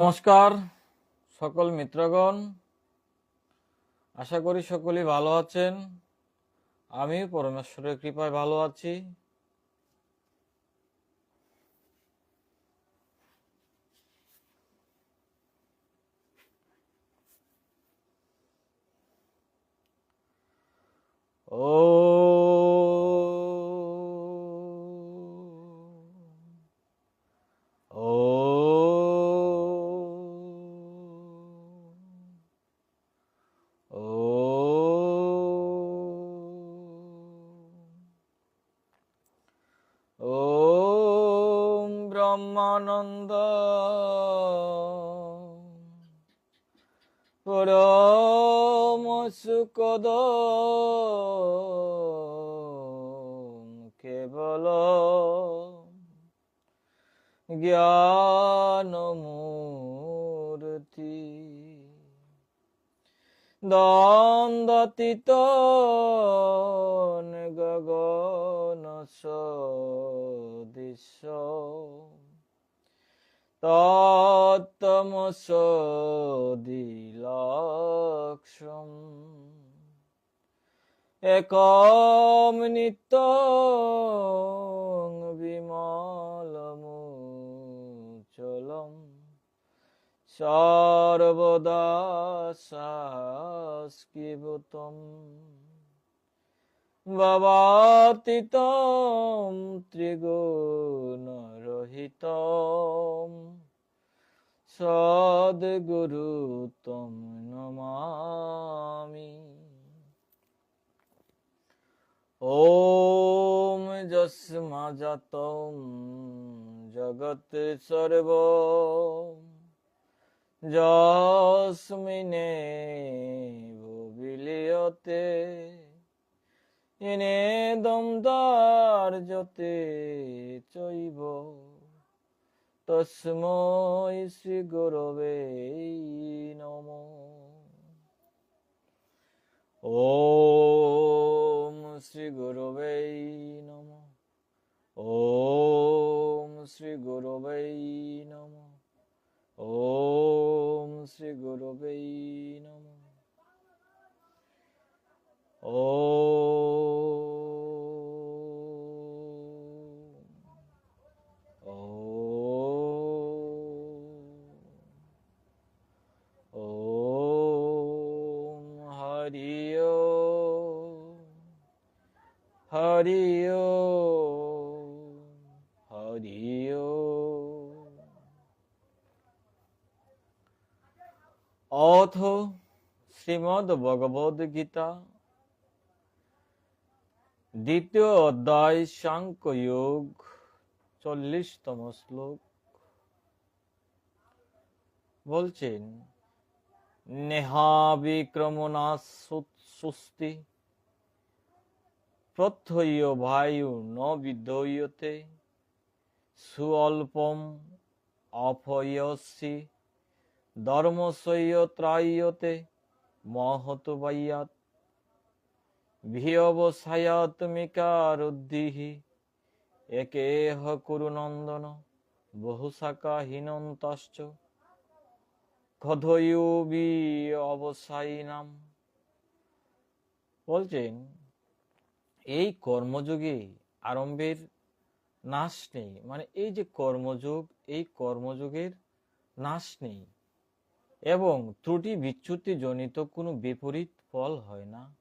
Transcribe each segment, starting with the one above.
নমস্কার সকল মিত্রগণ। আশা করি সকলেই ভালো আছেন। আমি পরমেশ্বরের কৃপায় ভালো আছি। ও সুখদ কেবল জ্ঞানমূর্তি। দ্বন্দ্বতীত গগন সদৃশ তত্তমসদিলক্ষম একম নিত্য বিমলমুচলম সর্বদা সাস্কিভূতম ভবাতীতম ত্রিগুণরহিতম। সদ্গুরুতম নমামি। ॐ যস্মাজাতম জগৎ সর্ব। যস্মিনে বিলিয়তে ইনেদম দার্যতে চৈব। তস্মৈ শ্রী গুরবে নমঃ শ্রী গুরুবেই নম। ওম শ্রী গুরুবেই নম। ওম শ্রী গুরুবেই নম। ও হরিও ও অথ শ্রীমদ ভগবদ গীতা দ্বিতীয় অধ্যায় সাংকয়োগ চল্লিশতম শ্লোক বলছেন নেহা বিক্রমণা সুস্তি প্রত্যয় বায়ু ন বিদ্যয়তে সুঅল্পম অপয়সি ধর্মসয় ত্রায়তে মহত বাইয়াত ভিয়বসায়াত্মিকারুদ্ধিহি একেহ কুরুনন্দন বহুশাখাহীনন্তশ্চ কথয়ুবি অবসায়ীনাম। বলছেন এই কর্মযোগে আরম্ভের নাশ নেই। মানে এই যে কর্মযোগ, এই কর্মযোগের নাশ নেই। এবং ত্রুটি বিচ্যুতি জনিত কোনো বিপরীত ফল হয় না।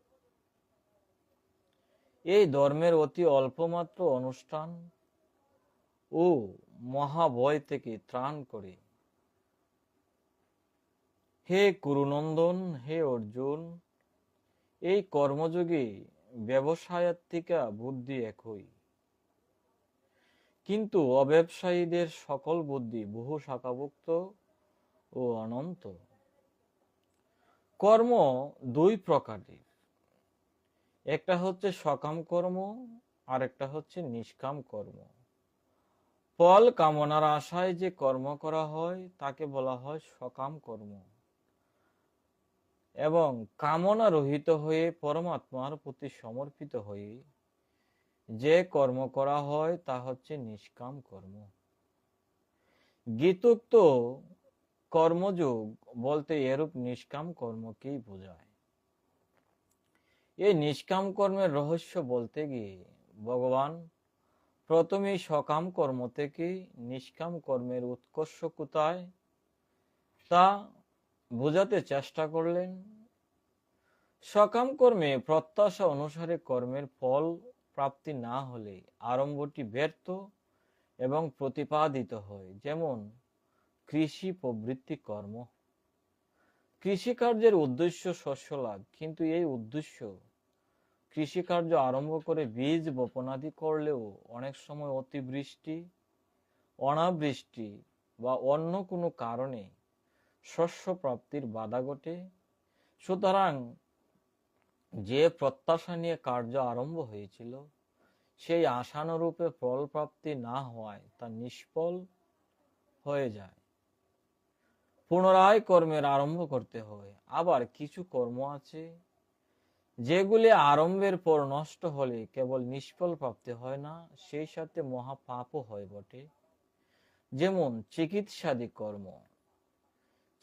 এই ধর্মের অতি অল্পমাত্র অনুষ্ঠান ও মহাভয় থেকে ত্রাণ করে। হে কুরুনন্দন হে অর্জুন, এই কর্মযোগে ব্যবসায়াত্মিকা বুদ্ধি একই। কিন্তু অব্যবসায়ীদের সকল বুদ্ধি বহু শাখাভুক্ত ও অনন্ত। কর্ম দুই প্রকারের। একটা হচ্ছে সকাম কর্ম আর একটা হচ্ছে নিষ্কাম কর্ম। ফল কামনার আশায় যে কর্ম করা হয়, তাকে বলা হয় সকাম কর্ম। এবং কামনা রহিত হয়ে পরমাত্মার প্রতি সমর্পিত হয়ে যে কর্ম করা হয়, তা হচ্ছে নিষ্কাম কর্ম। গীতোক্ত কর্মযোগ বলতে এরূপ নিষ্কাম কর্মকেই বোঝায়। এই নিষ্কাম কর্মের রহস্য বলতে গিয়ে ভগবান প্রথমে সকাম কর্ম থেকে নিষ্কাম কর্মের উৎকর্ষ কোথায় তা বোঝাতে চেষ্টা করলেন, সকাম কর্মে প্রত্যাশা অনুসারে কর্মের ফল প্রাপ্তি না হলে আরম্ভটি ব্যর্থ এবং প্রতিপাদিত হয়। যেমন, কৃষি প্রবৃত্তি কর্ম। কৃষিকার্যের উদ্দেশ্য শস্য লাভ, কিন্তু এই উদ্দেশ্য কৃষিকার্য আরম্ভ করে বীজ বপনাদি করলেও অনেক সময় অতিবৃষ্টি, অনাবৃষ্টি বা অন্য কোনো কারণে শস্য প্রাপ্তির বাধা ঘটে। সুতরাং যে প্রত্যাশা নিয়ে কার্য আরম্ভ হয়েছিল, সেই আশানুরূপে ফল প্রাপ্তি না হওয়ায় তা নিষ্ফল হয়ে যায়। পুনরায় কর্মের আরম্ভ করতে হয়, আবার কিছু কর্ম আছে, যেগুলি আরম্ভের পর নষ্ট হলে কেবল নিষ্ফল প্রাপ্তি হয় না, সেই সাথে মহাপাপও হয় বটে। যেমন চিকিৎসাদি কর্ম।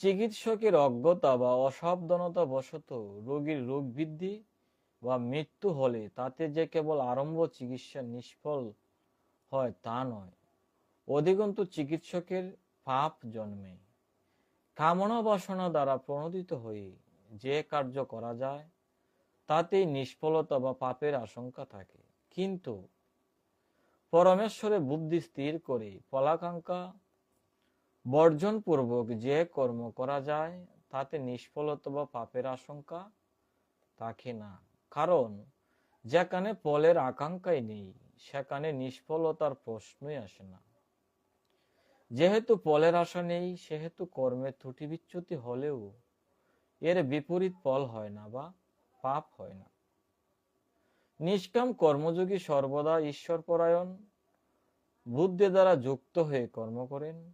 চিকিৎসকের অজ্ঞতা বা অসাবধানতা বশত রোগীর রোগ বৃদ্ধি বা মৃত্যু হলে তাতে যে কেবল আরম্ভ চিকিৎসা নিষ্ফল হয় তা নয়, অধিকন্তু চিকিৎসকের পাপ জন্মে। কামনা বাসনা দ্বারা প্রণোদিত হয়ে যে কার্য করা যায়, তাতেই নিষ্ফলতা বা পাপের আশঙ্কা থাকে। কিন্তু পরমেশ্বরে বুদ্ধি স্থির করে ফলাকাঙ্ক্ষা বর্জন পূর্বক যে কর্ম করা যায়, তাতে নিষ্ফলতা বা পাপের আশঙ্কা থাকে না। কারণ, যেখানে ফলের আকাঙ্ক্ষাই নেই, সেখানে নিষ্ফলতার প্রশ্নই আসে না। যেহেতু ফলের আশা নেই, সেহেতু কর্মের ত্রুটি বিচ্যুতি হলেও এর বিপরীত ফল হয় না বা পাপ হয় না। নিষ্কাম কর্মযোগী সর্বদা ঈশ্বর পরায়ণ বুদ্ধি দ্বারা যুক্ত হয়ে কর্ম করেন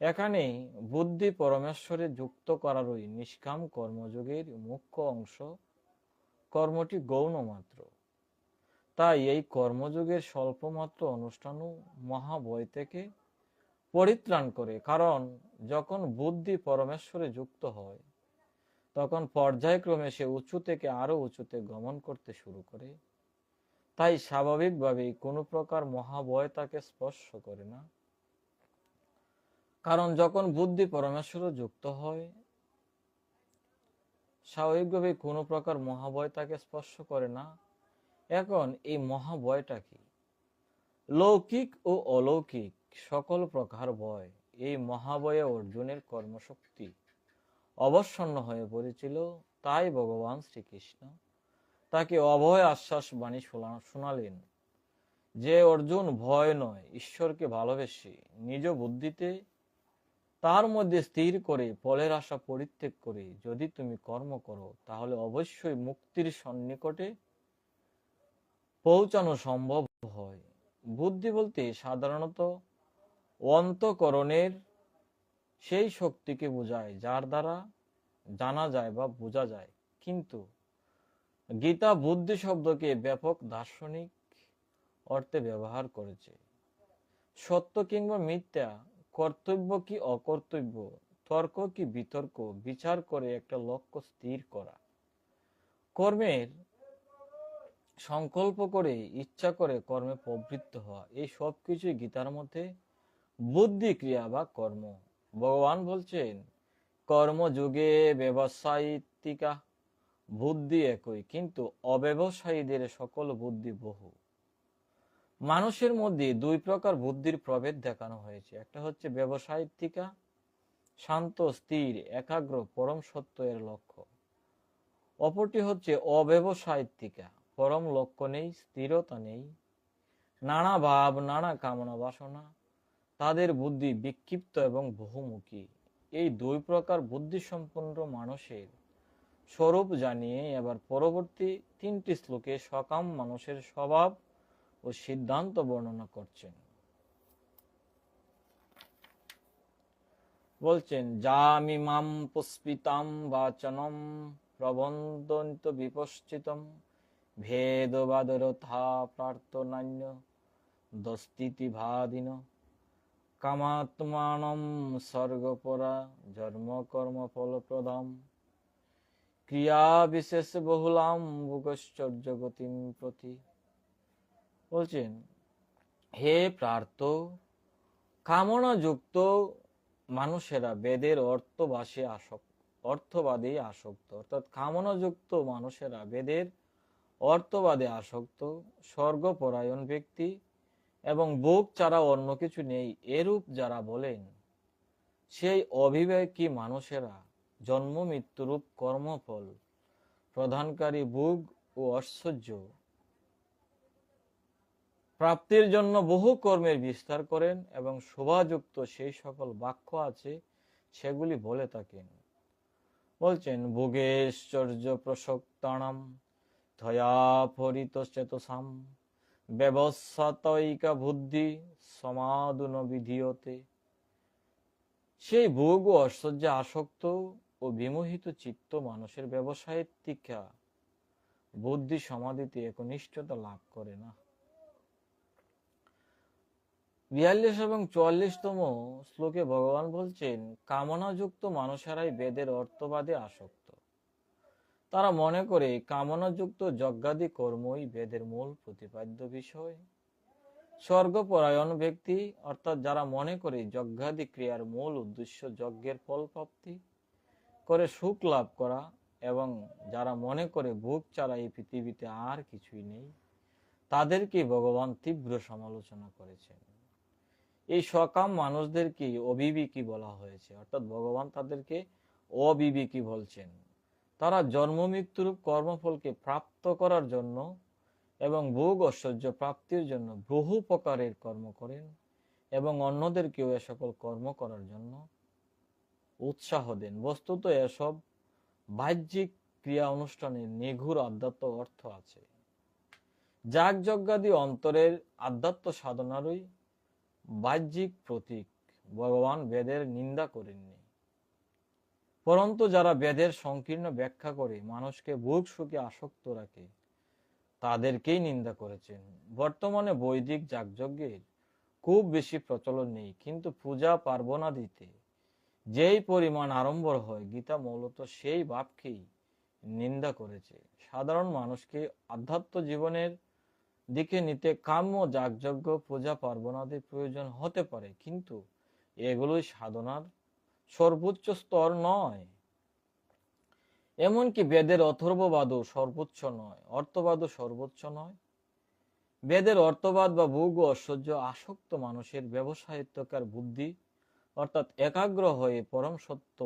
এখানে বুদ্ধি পরমেশ্বরে যুক্ত করারই নিষ্কাম কর্মযোগের মুখ্য অংশ, কর্মটি গৌণ মাত্র। তাই এই কর্মযোগের স্বল্পমাত্র অনুষ্ঠানও মহাবয় থেকে পরিত্রাণ করে, কারণ যখন বুদ্ধি পরমেশ্বরে যুক্ত হয়, তখন পর্যায়ক্রমে সে উঁচু থেকে আরও উঁচুতে গমন করতে শুরু করে। তাই স্বাভাবিকভাবেই কোনো প্রকার মহাবয় তাকে স্পর্শ করে না। কারণ যখন বুদ্ধি পরমেশ্বরে যুক্ত হয় স্বাভাবিকভাবে কোনো প্রকার মহাবয় তাকে স্পর্শ করে না। এখন এই মহাবয়টা কি? লৌকিক ও অলৌকিক সকল প্রকার ভয় এই মহাবয়ে অর্জুনের কর্মশক্তি অবসন্ন হয়ে পড়েছিল, তাই ভগবান শ্রীকৃষ্ণ তাকে অভয় আশ্বাস বাণী শোনালেন যে, অর্জুন, ভয় নয়, ঈশ্বরকে ভালোবেসে নিজ বুদ্ধিতে তার মধ্যে স্থির করে, ফলের আশা পরিত্যাগ করে যদি তুমি কর্ম করো, তাহলে অবশ্যই মুক্তির সন্নিকটে পৌঁছানো সম্ভব হয়। বুদ্ধি বলতে সাধারণত অন্তকরণের সেই শক্তিকে বোঝায়, যার দ্বারা জানা যায় বা বোঝা যায়। কিন্তু গীতা বুদ্ধি শব্দকে ব্যাপক দার্শনিক অর্থে ব্যবহার করেছে। সত্য কিংবা মিথ্যা কর্তব্য কি অকর্তব্য? তর্ক কি বিতর্ক? বিচার করে একটা লক্ষ্য স্থির করা। কর্মের সংকল্প করে, ইচ্ছা করে কর্মে প্রবৃত্ত হওয়া। এই সব কিছুই গীতার মধ্যে বুদ্ধি, ক্রিয়া বা কর্ম। ভগবান বলছেন, কর্মযুগে ব্যবসায়িকা বুদ্ধি একই, কিন্তু অব্যবসায়ীদের সকল বুদ্ধি বহু। মানুষের মধ্যে দুই প্রকার বুদ্ধির প্রভেদ দেখানো হয়েছে। একটা হচ্ছে ব্যবসায়িকা শান্ত, স্থির, একাগ্র, পরম সত্য এর লক্ষ্য। অপরটি হচ্ছে অব্যবসায়িকা পরম লক্ষ্য নেই, স্থিরতা নেই। নানা ভাব, নানা কামনা বাসনা, তাদের বুদ্ধি বিক্ষিপ্ত এবং বহুমুখী। এই দুই প্রকার বুদ্ধি সম্পন্ন মানুষের স্বরূপ জানিয়ে এবার পরবর্তী তিনটি শ্লোকে সকাম মানুষের স্বভাব ও সিদ্ধান্ত বর্ণনা করছেন। বলছেন যামি মাম পুষ্পিতাম বাচনম প্রবন্ধন্ত বিপশ্চিতম ভেদবাদরথা প্রার্থনান্য দস্তিতি ভাদিন কামাত্মানম স্বর্গপরা জন্ম কর্ম ফলপ্রদম ক্রিয়া বিশেষ বহুলাম ভুগশ্চর্য গতিম প্রতি বলছেন, হে প্রার্থ কামনা যুক্ত মানুষেরা বেদের অর্থবাসে আসক্ত, অর্থবাদে আসক্ত, অর্থাৎ কামনাযুক্ত মানুষেরা বেদের অর্থবাদে আসক্ত, স্বর্গপরায়ণ ব্যক্তি এবং বুক ছাড়া অন্য কিছু নেই, এরূপ যারা বলেন, সেই অবিবেকী মানুষেরা জন্ম, মৃত্যুরূপ, কর্মফল, প্রধানকারী বুক ও ঐশ্বর্য প্রাপ্তির জন্য বহু কর্মের বিস্তার করেন এবং শোভাযুক্ত সেই সকল বাক্য আছে, সেগুলি বলে থাকেন। বলছেন, ভোগেশ্বর্য প্রসক্তানাম থয়া ফরিত চেতসাম ব্যবসাতৈকা বুদ্ধি সমাদুন বিধিয়তে। সেই ভোগ ও ঐশ্বর্যে আসক্ত ও বিমোহিত চিত্ত মানুষের ব্যবসায়ের তীক্ষা বুদ্ধি সমাধিতে একনিষ্ঠতা লাভ করে না। বিয়াল্লিশ এবং চুয়াল্লিশতম শ্লোকে ভগবান বলছেন, কামনাযুক্ত মানুষেরাই বেদের অর্থবাদে আসক্ত। তারা মনে করে, কামনাযুক্ত যজ্ঞাদি কর্মই বেদের মূল প্রতিপাদ্য বিষয়। স্বর্গপরায়ণ ব্যক্তি, অর্থাৎ যারা মনে করে যজ্ঞাদি ক্রিয়ার মূল উদ্দেশ্য যজ্ঞের ফল প্রাপ্তি, করে সুখ লাভ করা এবং যারা মনে করে ভোগ ছাড়া এই পৃথিবীতে আর কিছুই নেই তাদেরকে ভগবান তীব্র সমালোচনা করেছেন। এই সকাম মানুষদেরকে অবিবেকী বলা হয়েছে। অর্থাৎ ভগবান তাদেরকে অবিবেকী বলছেন। তারা জন্ম মৃত্যুরূপ কর্মফলকে প্রাপ্ত করার জন্য এবং ভোগ ঐশ্বর্য প্রাপ্তির জন্য বহু প্রকারের কর্ম করেন এবং অন্যদেরকেও এ সকল কর্ম করার জন্য উৎসাহ দেন। বস্তুত এসব বাহ্যিক ক্রিয়া অনুষ্ঠানে নিঘুর আধ্যাত্ম অর্থ আছে। যাগযজ্ঞাদি অন্তরের আধ্যাত্ম সাধনারই বাহ্যিক প্রতীক ভগবান বেদের নিন্দা করেননি। পরন্তু যারা বেদের সংকীর্ণ ব্যাখ্যা করে মানুষকে ভোগ সুখে আসক্ত রাখে, তাদেরকেই নিন্দা করেছেন। বর্তমানে বৈদিক যাগযজ্ঞের খুব বেশি প্রচলন নেই, কিন্তু পূজা পার্বণাদিতে যেই পরিমাণ আড়ম্বর হয়, গীতা মূলত সেই ভাবকেই নিন্দা করেছে। সাধারণ মানুষকে আধ্যাত্ম জীবনের দিকে নিতে কাম্য, যাগযজ্ঞ, পূজা, পার্বণাদির প্রয়োজন হতে পারে। কিন্তু এগুলোই সাধনার সর্বোচ্চ স্তর নয়। এমনকি বেদের অথর্ববাদও সর্বোচ্চ নয়, অর্থবাদও সর্বোচ্চ নয়। বেদের অর্থবাদ বা ভোগ ঐশ্বর্য আসক্ত মানুষের ব্যবসায়িত্বকার বুদ্ধি, অর্থাৎ একাগ্র হয়ে পরম সত্য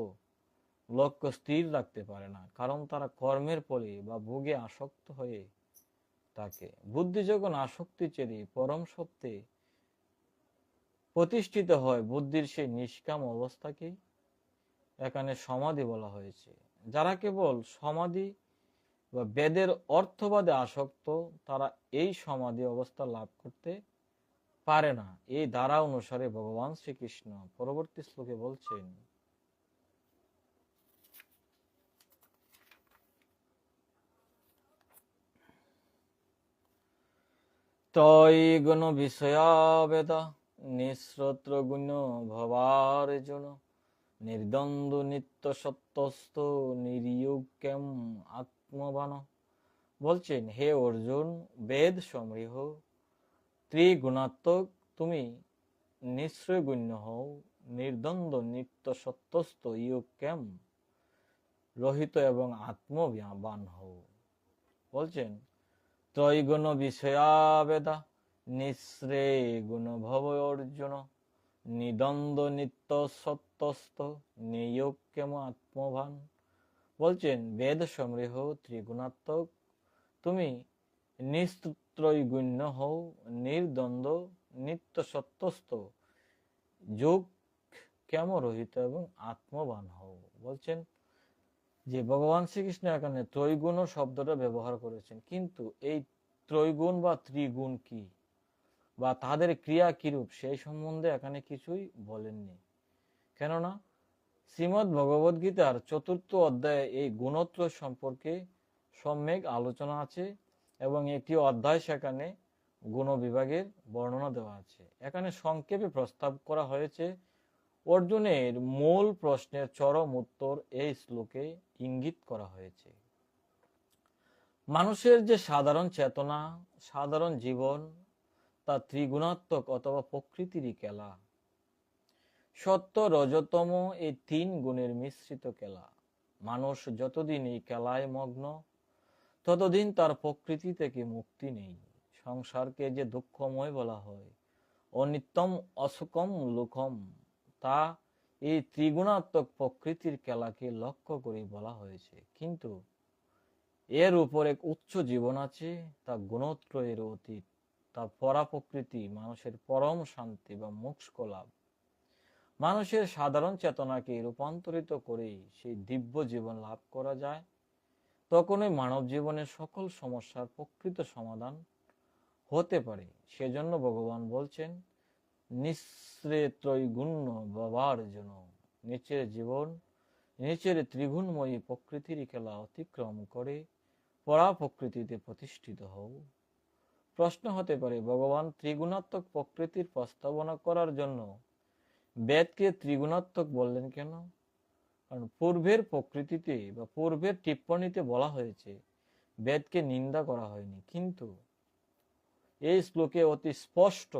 লক্ষ্য স্থির রাখতে পারে না, কারণ তারা কর্মের ফলে বা ভোগে আসক্ত হয়ে থাকে বুদ্ধি যখন আসক্তি চেরি, পরম সত্যে প্রতিষ্ঠিত হয়, বুদ্ধির সেই নিষ্কাম অবস্থাকেই এখানে সমাধি বলা হয়েছে। যারা কেবল সমাধি বা বেদের অর্থবাদে আসক্ত, তারা এই সমাধি অবস্থা লাভ করতে পারে না। এই দ্বারা অনুসারে ভগবান শ্রীকৃষ্ণ পরবর্তী শ্লোকে বলছেন ত্রৈগুণ বিষয়াবেদ নিঃশ্রোত্র গুণ ভবার্জুন নির্দ্বন্দ্ব নিত্য সত্যস্ত নির্যুক্যম আত্মবান বলছেন, হে অর্জুন, বেদ সমৃহ, ত্রিগুণাত্মক, তুমি নিশ্চয় গুণ্য হও নির্দ্বন্দ্ব নিত্য সত্যস্ত ইউক্যম রহিত এবং আত্মবান হও। বলছেন ত্রৈগুণ বিষয়াবেদা নিঃশ্রে গুণ ভব অর্জুন নিদ্বন্দ্ব নিত্য সত্যস্ত নিয়োগ্যম আত্মভান বলছেন বেদ সমৃহ ত্রিগুণাত্মক, তুমি নিস্ত্রৈগুণ্য হও, নির্দ্বন্দ্ব নিত্য সত্যস্ত যোগ কেম রহিত এবং আত্মবান হও। বলছেন যে ভগবান শ্রীকৃষ্ণ এখানে ত্রৈগুণ শব্দটা ব্যবহার করেছেন। কিন্তু এই ত্রৈগুণ বা ত্রিগুণ কি? বা তাদের ক্রিয়া কিরূপ? সেই সম্বন্ধে এখানে কিছুই বলেননি। কেননা শ্রীমদ ভগবদ গীতার চতুর্থ অধ্যায়ে এই গুণত্র সম্পর্কে সম্যক আলোচনা আছে এবং একটি অধ্যায় সেখানে গুণ বিভাগের বর্ণনা দেওয়া আছে। এখানে সংক্ষেপে প্রস্তাব করা হয়েছে অর্জুনের মূল প্রশ্নের চরম উত্তর এই শ্লোকে ইঙ্গিত করা হয়েছে। মানুষের যে সাধারণ চেতনা, সাধারণ জীবন, তা ত্রিগুণাত্মক অথবা প্রকৃতিরই খেলা সত্য রজতম এই তিন গুণের মিশ্রিত খেলা মানুষ যতদিন এই খেলায় মগ্ন, ততদিন তার প্রকৃতি থেকে মুক্তি নেই। সংসারকে যে দুঃখময় বলা হয়, অনিত্যম অসুকম লোকম তা এই ত্রিগুণাত্মক প্রকৃতির খেলাকে লক্ষ্য করে বলা হয়েছে। কিন্তু এর উপর এক উচ্চ জীবন আছে, তা গুণত্রয়ের অতীত, তা পরা প্রকৃতি মানুষের পরম শান্তি বা মোক্ষ লাভ মানুষের সাধারণ চেতনাকে রূপান্তরিত করে সেই দিব্য জীবন লাভ করা যায়। তখনই মানব জীবনের সকল সমস্যার প্রকৃত সমাধান হতে পারে। সেজন্য ভগবান বলছেন নিঃশ্রে ত্রৈগুণ্য বাবার জন্য নিচের জীবন, নিচের ত্রিগুণময়ী প্রকৃতির খেলা অতিক্রম করে, পরা প্রকৃতিতে প্রতিষ্ঠিত হও। প্রশ্ন হতে পারে, ভগবান ত্রিগুণাত্মক প্রকৃতির প্রস্তাবনা করার জন্য বেদকে ত্রিগুণাত্মক বললেন কেন? কারণ পূর্বের প্রকৃতিতে বা পূর্বের টিপ্পণীতে বলা হয়েছে, বেদকে নিন্দা করা হয়নি। কিন্তু এই শ্লোকে অতি স্পষ্ট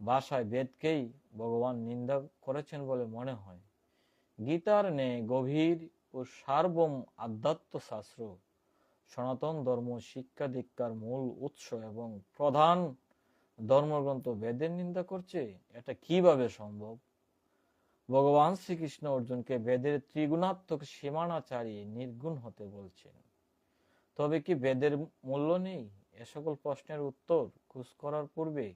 ভাষায় বেদকেই ভগবান নিন্দা করেছেন বলে মনে হয়। গীতার নে গভীর ও সার্বম আধ্যাত্ম শাস্ত্র সনাতন ধর্ম শিক্ষা দীক্ষার মূল উৎস এবং প্রধান ধর্মগ্রন্থ বেদের নিন্দা করছে, এটা কীভাবে সম্ভব? ভগবান শ্রীকৃষ্ণ অর্জুনকে বেদের ত্রিগুণাত্মক সীমানা ছাড়িয়ে নির্গুণ হতে বলছেন। তবে কি বেদের মূল্য নেই? এ সকল প্রশ্নের উত্তর খোঁজ করার পূর্বে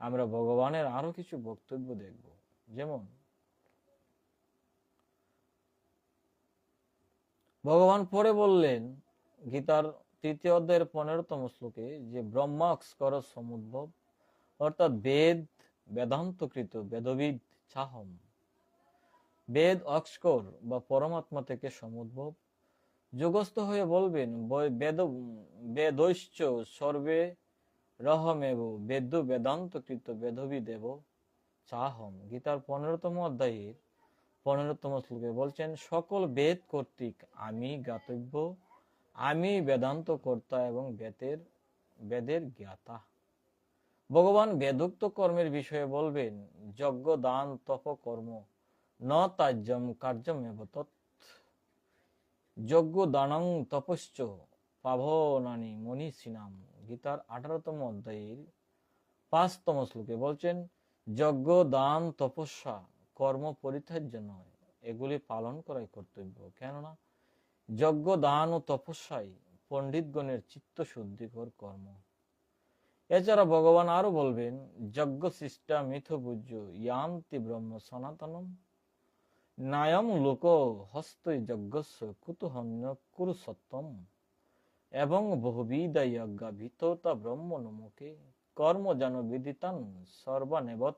আমরা ভগবানের আরও কিছু বক্তব্য দেখব। যেমন, ভগবান পরে বললেন, গীতার তৃতীয় অধ্যায়ের পনেরোতম শ্লোকে যে ব্রহ্মাস্কর সমুদ্ভব, অর্থাৎ বেদ বেদান্তকৃত বেদবিদ চাহম। বেদ অক্সকর বা পরমাত্মা থেকে সমুদ্ভব। যোগস্থ হয়ে বলবেন বেদ বেদৈশ্চ সর্বে রহমেব বেদ্য বেদান্তকৃত বেদবিদেব চাহম। গীতার পনেরোতম অধ্যায়ের পনেরোতম শ্লোকে বলছেন, সকল বেদ কর্তৃক আমি জ্ঞাতব্য, আমি বেদান্ত কর্তা এবং বেদের বেদের জ্ঞাতা। ভগবান বেদোক্ত কর্মের বিষয়ে বলবেন, যজ্ঞ, দান তপ কর্ম ন তাজ্যম কার্যম এব যজ্ঞ, দানং তপশ্চ পাভনানি মনীষিনাম গীতার আঠারোতম অধ্যায়ের পাঁচতম শ্লোকে বলছেন, যজ্ঞ, দান, তপস্যা, কর্ম পরিত্যাজ্য নয়। এগুলি পালন করাই কর্তব্য। কেননা, যজ্ঞ, দান ও তপস্যাই পণ্ডিতগণের চিত্ত শুদ্ধিকর কর্ম। এছাড়া ভগবান আরও বলবেন, যজ্ঞ সৃষ্টা মিথ পূজ্য ইয়ান্তি ব্রহ্ম সনাতনম। নায়ম লোক হস্তই যজ্ঞস্য কুতুহন্য কুরু সত্যম। এবং বহুবিধা যজ্ঞা ভিততা ব্রহ্ম নমুকে কর্ম যেন বিদিতান সর্বানেবত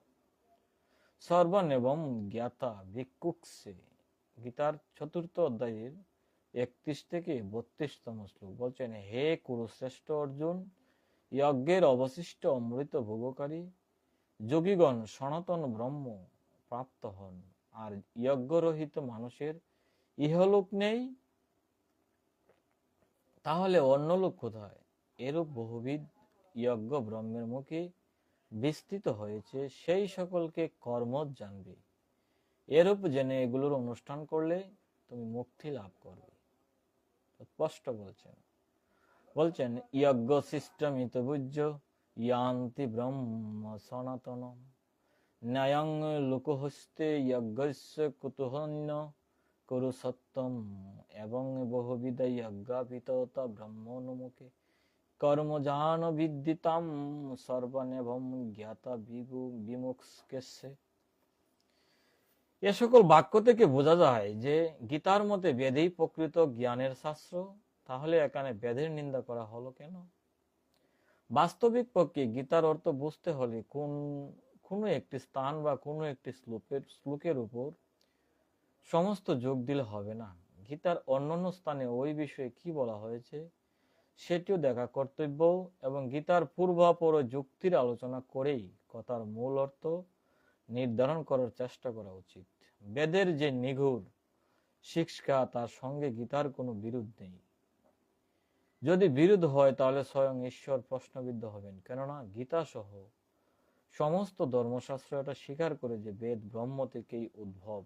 সর্বানেবম জ্ঞাতা ভিক্ষুকসে গীতার চতুর্থ অধ্যায়ের একত্রিশ থেকে বত্রিশতম শ্লোক বলছেন, হে কুরুশ্রেষ্ঠ অর্জুন, যজ্ঞের অবশিষ্ট অমৃত ভোগকারী, যোগীগণ সনাতন ব্রহ্ম প্রাপ্ত হন। আর যজ্ঞরহিত মানুষের ইহলোক নেই তাহলে অন্য লোক কোথায়? এরূপ বহুবিধ যজ্ঞ ব্রহ্মের মুখে বিস্তৃত হয়েছে, সেই সকলকে কর্ম জানবে। এরূপ জেনে এগুলোর অনুষ্ঠান করলে তুমি মুক্তি লাভ করবে। স্পষ্ট বলছেন। বলছেন, যজ্ঞ সিস্টমিত বুজ্য ইয়ান্তি ব্রহ্ম সনাতন ন্যায়ং লোকহস্তে যজ্ঞস্য কুতুহন্য কুরু সত্যম এবং বহুবিধ যজ্ঞাপিততা ব্রহ্মনুমুখে কর্মজান বিদ্যিতাম সর্বনেভম জ্ঞাতা বিমুখস্যে এ সকল বাক্য থেকে বোঝা যায় যে গীতার মতে বেদেই প্রকৃত জ্ঞানের শাস্ত্র, তাহলে এখানে বেদের নিন্দা করা হলো কেন? বাস্তবিক পক্ষে গীতার অর্থ বুঝতে হলে কোন, কোনো একটি স্থান বা কোনো একটি শ্লোকের শ্লোকের উপর সমস্ত যোগ দিলে হবে না। গীতার অন্যান্য স্থানে ওই বিষয়ে কি বলা হয়েছে? সেটিও দেখা কর্তব্য এবং গীতার পূর্বাপর যুক্তির আলোচনা করেই কথার মূল অর্থ নির্ধারণ করার চেষ্টা করা উচিত। বেদের যে নিঘুর শিক্ষা তার সঙ্গে গীতার কোনো বিরোধ নেই। যদি বিরোধ হয় তাহলে স্বয়ং ঈশ্বর প্রশ্নবিদ্ধ হবেন। কেননা গীতা সহ সমস্ত ধর্মশাস্ত্র এটা স্বীকার করে যে বেদ ব্রহ্ম থেকেই উদ্ভব।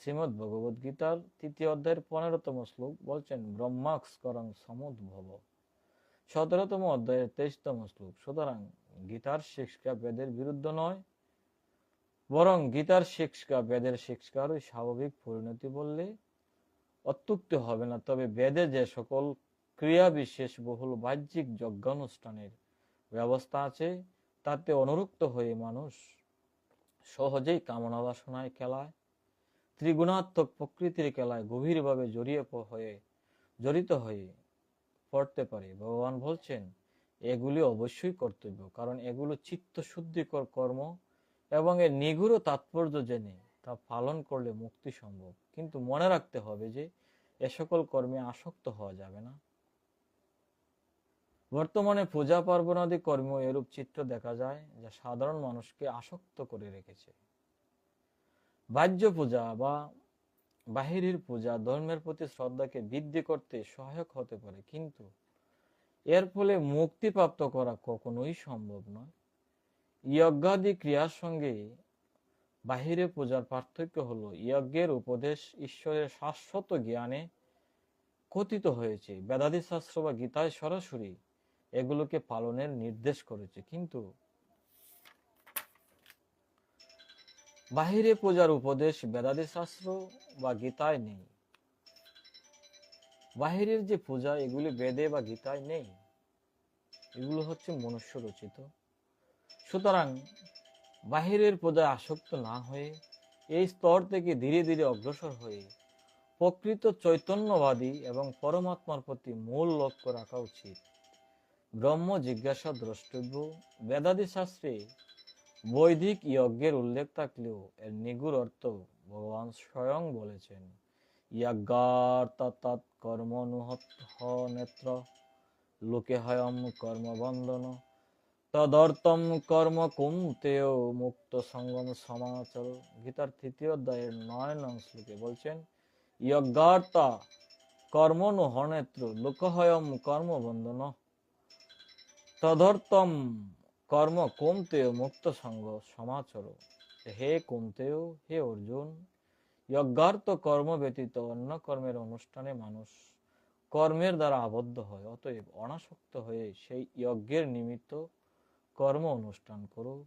শ্রীমদ ভগবদ গীতার তৃতীয় অধ্যায়ের পনেরোতম শ্লোক বলছেন, ব্রহ্মাক্স করং সমুদ্ভব সতেরোতম অধ্যায়ের তেইশতম শ্লোক, সুতরাং গীতার শিক্ষা বেদের বিরুদ্ধ নয়, বরং গীতার শিক্ষা বেদের শিক্ষার স্বাভাবিক পরিণতি বললে অত্যুক্তি হবে না। তবে বেদে যে সকল ক্রিয়া বিশেষ বহুল বাহ্যিক যজ্ঞানুষ্ঠানের ব্যবস্থা আছে, তাতে অনুরক্ত হয়ে মানুষ সহজেই কামনা বাসনায় খেলায়। ত্রিগুণাত্মক প্রকৃতির খেলায় গভীরভাবে জড়িয়ে হয়ে, জড়িত হয়ে পড়তে পারে। ভগবান বলছেন, এগুলি অবশ্যই কর্তব্য, কারণ এগুলো চিত্ত শুদ্ধিকর কর্ম এবং এর নিগুড় তাৎপর্য জেনে তা পালন করলে মুক্তি সম্ভব। কিন্তু মনে রাখতে হবে যে, এ সকল কর্মে আসক্ত হওয়া যাবে না। বর্তমানে পূজা পার্বণাদি কর্ম এরূপ চিত্র দেখা যায়, যা সাধারণ মানুষকে আসক্ত করে রেখেছে। বাহ্য পূজা বা বাহিরের পূজা ধর্মের প্রতি শ্রদ্ধাকে বৃদ্ধি করতে সহায়ক হতে পারে, কিন্তু এর ফলে মুক্তিপ্রাপ্ত করা কখনোই সম্ভব নয়। যজ্ঞাদি ক্রিয়ার সঙ্গে বাহিরে পূজার পার্থক্য হলো যজ্ঞের উপদেশ ঈশ্বরের শাশ্বত জ্ঞানে কথিত হয়েছে। বেদাদি শাস্ত্র বা গীতায় সরাসরি এগুলোকে পালনের নির্দেশ করেছে, কিন্তু বাহিরে পূজার উপদেশ বেদাদি শাস্ত্র বা গীতায় নেই। বাহিরের যে পূজা, এগুলি বেদে বা গীতায় নেই। এগুলো হচ্ছে মনুষ্য রচিত। সুতরাং বাহিরের পূজায় আসক্ত না হয়ে, এই স্তর থেকে ধীরে ধীরে অগ্রসর হয়ে প্রকৃত চৈতন্যবাদী এবং পরমাত্মার প্রতি মূল লক্ষ্য রাখা উচিত। ব্রহ্ম জিজ্ঞাসা দ্রষ্টব্য, বেদাদি শাস্ত্রে বৈদিক যজ্ঞের উল্লেখ থাকলেও এর নিগুড় অর্থ ভগবান স্বয়ং বলেছেন ইয়াজ্ঞার্তাৎ কর্মনুহত নেত্র, লোকে হয়ম কর্মবন্ধন তদর্তম কর্ম কুমতেও মুক্ত সঙ্গম সমাচর। গীতার তৃতীয় অধ্যায়ের নয় নং শ্লোকে বলছেন যজ্ঞার্তা কর্মনু হনেত্র লোকহয়ম কর্মবন্ধন তদর্তম কর্ম কুমতেয় মুক্ত সঙ্গ সমাচর। হে কুমতেয় হে অর্জুন যজ্ঞার্থ কর্ম ব্যতীত অন্য কর্মের অনুষ্ঠানে মানুষ কর্মের দ্বারা আবদ্ধ হয়, অতএব অনাসক্ত হয়ে সেই যজ্ঞের নিমিত্ত কর্ম অনুষ্ঠান করো।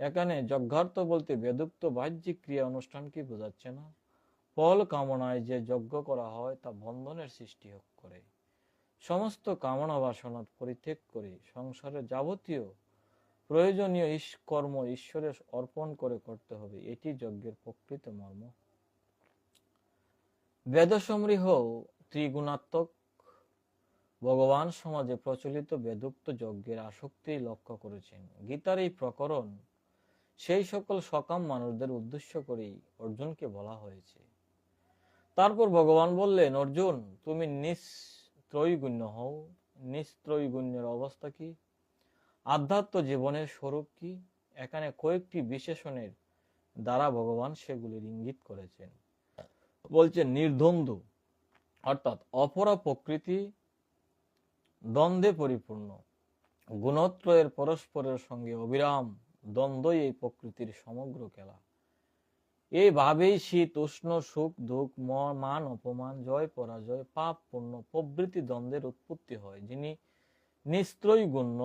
এখানে যজ্ঞার্থ বলতে বেদুক্ত বাহ্যিক ক্রিয়া অনুষ্ঠানকে বোঝাচ্ছে না? ফল কামনায় যে যজ্ঞ করা হয় তা বন্ধনের সৃষ্টি করে। সমস্ত কামনা বাসনা পরিত্যাগ করে সংসারের যাবতীয় প্রয়োজনীয় কর্ম ঈশ্বরের অর্পণ করে করতে হবে, এটি যজ্ঞের প্রকৃত মর্ম। বেদসমৃহ ত্রিগুণাত্মক, ভগবান সমাজে প্রচলিত বেদুক্ত যজ্ঞের আসক্তি লক্ষ্য করেছেন। গীতার এই প্রকরণ সেই সকল সকাম মানুষদের উদ্দেশ্য করেই অর্জুনকে বলা হয়েছে। তারপর ভগবান বললেন, অর্জুন, তুমি নিস্ত্রৈগুণ্য হও। নিস্ত্রৈগুণ্যের অবস্থা কি? আধ্যাত্ম জীবনের স্বরূপ কি? এখানে কয়েকটি বিশেষণের দ্বারা ভগবান সেগুলির ইঙ্গিত করেছেন। বলছেন নির্দ্বন্দ্ব, অর্থাৎ অপরা প্রকৃতি দ্বন্দ্বে পরিপূর্ণ। গুণত্রয়ের পরস্পরের সঙ্গে অবিরাম দ্বন্দ্বই এই প্রকৃতির সমগ্র খেলা। এইভাবেই শীত, উষ্ণ, সুখ, দুঃখ মান, অপমান, জয়, পরাজয়, পাপ, পুণ্য প্রভৃতি দ্বন্দ্বের উৎপত্তি হয়, যিনি নিস্ত্রয় গুণ্য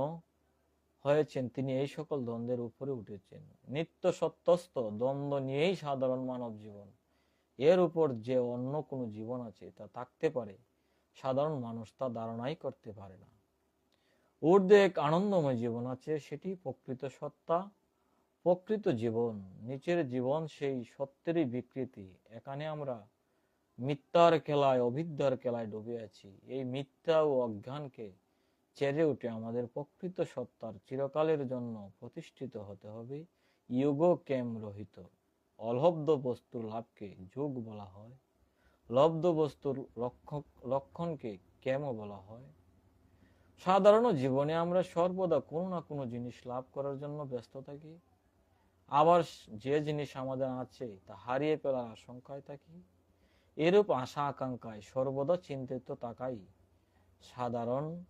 হয়েছেন, তিনি এই সকল দ্বন্দ্বের উপরে উঠেছেন। নিত্য সত্যস্ত দ্বন্দ্ব নিয়েই সাধারণ মানব জীবন। এর উপর যে অন্য কোনো জীবন আছে তা থাকতে পারে, সাধারণ মানুষ তা ধারণাই করতে পারে না। ঊর্ধ্বে এক আনন্দময় জীবন আছে, সেটি প্রকৃত সত্তা, প্রকৃত জীবন নিচের জীবন সেই সত্যেরই বিকৃতি। এখানে আমরা মিথ্যার খেলায়, অবিদ্যার খেলায় ডুবে আছি। এই মিথ্যা ও অজ্ঞানকে চেরে উঠে আমাদের প্রকৃত সত্তার চিরকালের জন্য প্রতিষ্ঠিত হতে হবে। ইয়োগ কেম রহিত। অলব্ধ বস্তুর লাভকে যোগ বলা হয়। লব্ধ বস্তুর লক্ষ্য লক্ষণকে কেমও বলা হয়। সাধারণ জীবনে আমরা সর্বদা কোনো না কোনো জিনিস লাভ করার জন্য ব্যস্ত থাকি। আবার যে জিনিস আমাদের আছে তা হারিয়ে ফেলার আশঙ্কায় থাকি। এরূপ আশা আকাঙ্ক্ষায় সর্বদা চিন্তিত থাকাই সাধারণ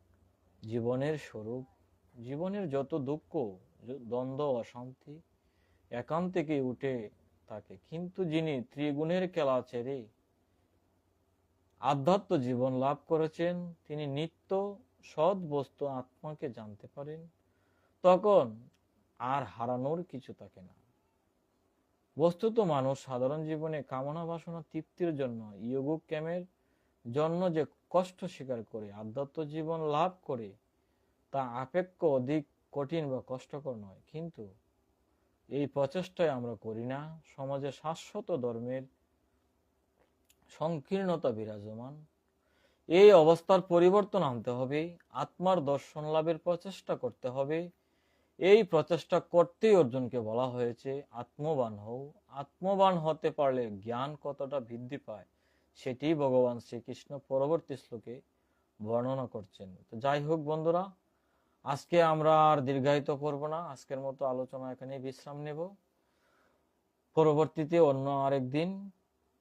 জীবনের স্বরূপ, জীবনের যত দুঃখ দ্বন্দ্ব, অশান্তি একান থেকে উঠে থাকে। কিন্তু যিনি ত্রিগুণের খেলা ছেড়ে আধ্যাত্ম জীবন লাভ করেছেন, তিনি নিত্য সৎ বস্তু আত্মাকে জানতে পারেন, তখন আর হারানোর কিছু থাকে না। বস্তুত মানুষ সাধারণ জীবনে কামনা বাসনা তৃপ্তির জন্য ইয়োগ ক্যামের জন্য যে কষ্ট স্বীকার করে, আধ্যাত্ম জীবন লাভ করে, তা আপেক্ষ অধিক কঠিন বা কষ্টকর নয়। কিন্তু এই প্রচেষ্টায় আমরা করি না। সমাজে শাশ্বত ধর্মের সংকীর্ণতা বিরাজমান। এই অবস্থার পরিবর্তন আনতে হবে, আত্মার দর্শন লাভের প্রচেষ্টা করতে হবে। এই প্রচেষ্টা করতেই অর্জুনকে বলা হয়েছে, আত্মবান হও। আত্মবান হতে পারলে জ্ঞান কতটা বৃদ্ধি পায় সেটি ভগবান শ্রীকৃষ্ণ পরবর্তী শ্লোকে বর্ণনা করছেন। তো যাই হোক বন্ধুরা, আজকে আমরা আর দীর্ঘায়িত করব না। আজকের মতো আলোচনা এখানে বিশ্রাম নেব। পরবর্তীতে অন্য আরেক দিন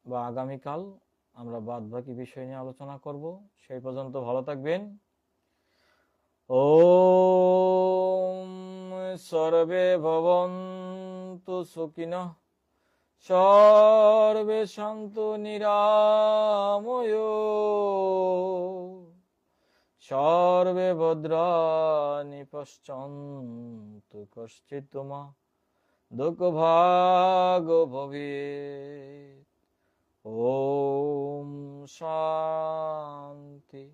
বা আগামীকাল আমরা বাদ বাকি বিষয় নিয়ে আলোচনা করব। সেই পর্যন্ত ভালো থাকবেন। ও সর্বে ভবন্তু সুখিনঃ। সর্বে শান্তু নিরাময়। সর্বে ভদ্রাণি পশ্যন্তু কশ্চিৎ মা দুঃখভাগ ভবেৎ। ওম শান্তি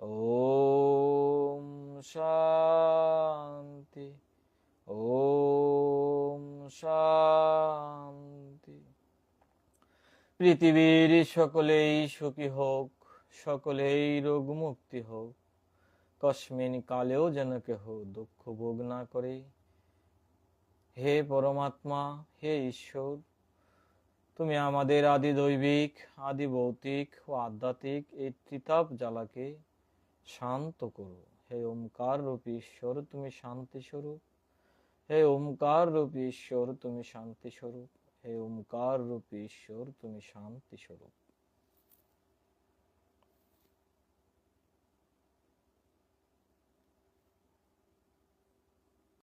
ওম শান্তি ওম শান্তি। পৃথিবীর সকলেই সুখী হোক, সকলেই রোগ মুক্তি হোক কস্মিন কালেও যেন কেহ দুঃখ ভোগ না করে। হে পরমাত্মা, হে ঈশ্বর, তুমি আমাদের আদি দৈবিক, আদি ভৌতিক ও আধ্যাত্মিক এই ত্রিতাপ জ্বালাকে শান্ত করো। হে ওমকার রূপী ঈশ্বর, তুমি শান্তি স্বরূপ। হে ওমকার রূপী ঈশ্বর, তুমি শান্তি স্বরূপ। হে ওমকার রূপী ঈশ্বর তুমি শান্তি স্বরূপ